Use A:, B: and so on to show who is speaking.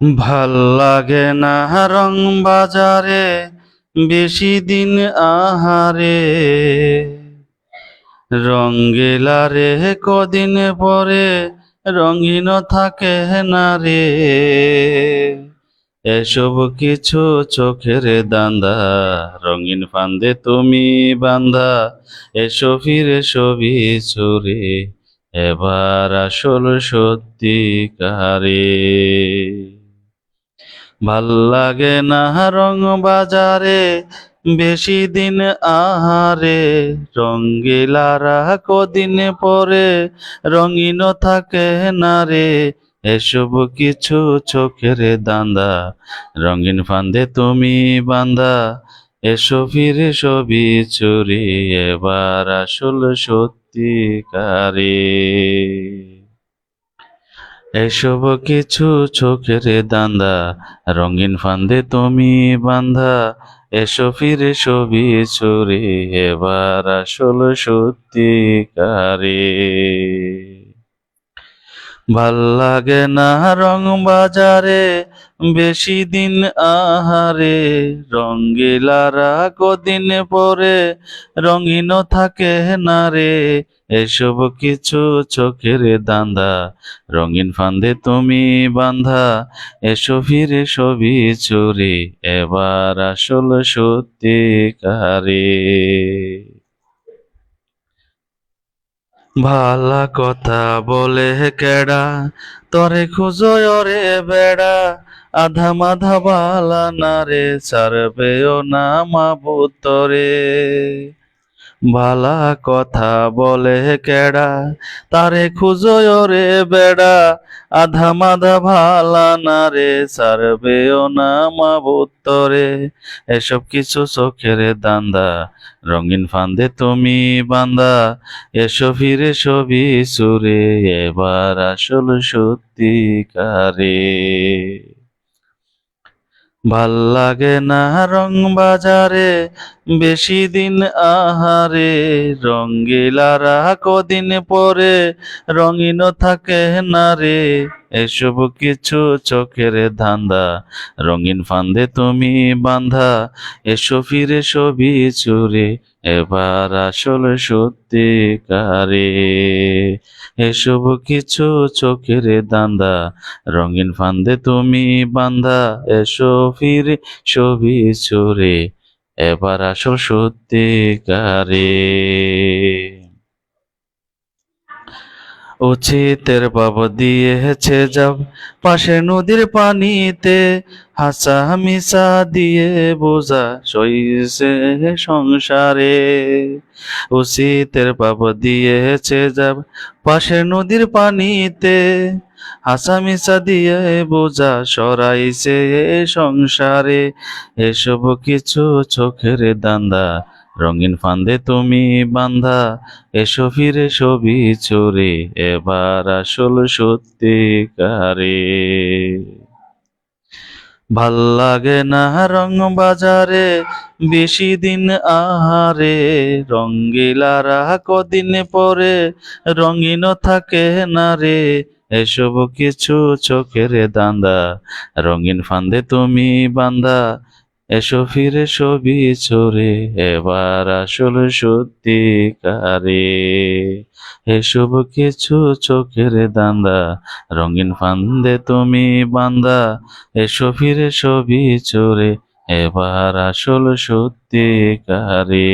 A: ভালো লাগে না রং বাজারে, বেশি দিন আহারে। রঙ্গিলারে কদিন পরে রঙিন থাকে না রে। এসব কিছু চোখের দান্দা, রঙিন ফান্দে তুমি বান্দা এসো ফিরে ছবি চুরে, এবার আসল সত্যি কারে ভালো লাগে না রং বাজারে, বেশি দিন আহারে। রঙ্গিলারা কদিন পরে রঙিন থাকে না রে। এসব কিছু চোখের দান্দা, রঙিন ফান্দে তুমি বান্দা। এসো ফিরে ছবি চুরি, এবার আসল সত্যি কারে এসব কিছু চোখের দান্দা, রঙিন ফান্দে তুমি বান্ধা। এসো ফিরে ছবি চুরি এবার আসল সত্যি কারে ভালো লাগে না রং বাজারে, বেশি দিন আহারে। রঙ্গিলারা কদিন পরে, রঙিন থাকে না রে। এসব কিছু চোখের দান্দা, রঙিন ফান্দে তুমি বান্ধা। এসো ফিরে ছবি চুরি, এবার আসল সত্যি কারে ভালা কথা বলে কেডা? তরে খুঁজোয় রে বেড়া। আধা মাধা বালা না রে সারবেও না মাবুতরে ভালা কথা বলে কেডা? তারে খুঁজোয় রে বেড়া। আধা মাধা ভালা না রে সারবেও না মাবুতরে এসব কিছু চোখের দান্দা, রঙিন ফান্দে তুমি বান্দা। এসো ফিরে ছবি সুরে, এবার আসল সত্যি কারে ভালো লাগে না রং বাজারে, বেশি দিন আহারে। রঙ্গিলারা কদিন পরে, রঙিন থাকে না রে। এসব কিছু চোখের ধান্দা, রঙিন ফান্দে তুমি বান্ধা, এসো ফিরে ছবি চুরে, এবার আসল সত্যি কারে এসব কিছু চোখের দান্দা রঙিন ফান্দে তুমি বান্ধা, এসো ফিরে ছবি চুরে, এবার আসল সত্যি কারে উচিতের বাব দিয়েছে যাব পাশে নদীর পানিতে হাসা মিশা দিয়ে বোঝা সইছে সংসারে। উচিতের বাব দিয়েছে যাব পাশে নদীর পানিতে হাসা মিশা দিয়ে বোঝা সরাইছে সংসারে। এসব কিছু চোখের দান্দা রঙিন ফান্দে তুমি বান্ধা এসো ফিরে ছবি চোরে, এবার আসল সত্যি কারে ভালো লাগে না রং বাজারে, বেশি দিন আহারে, রঙ্গিলারা কদিন পরে, রঙিন থাকে না রে, এসব কিছু চোখের দান্দা। রঙিন ফান্দে তুমি বান্দা এসো ফিরে ছবি চোরে এবার আসল সত্যি কারে এসব কিছু চোখের দান্দা, রঙিন ফান্দে তুমি বান্দা। এসো ফিরে ছবি চোরে এবার আসল সত্যি কারে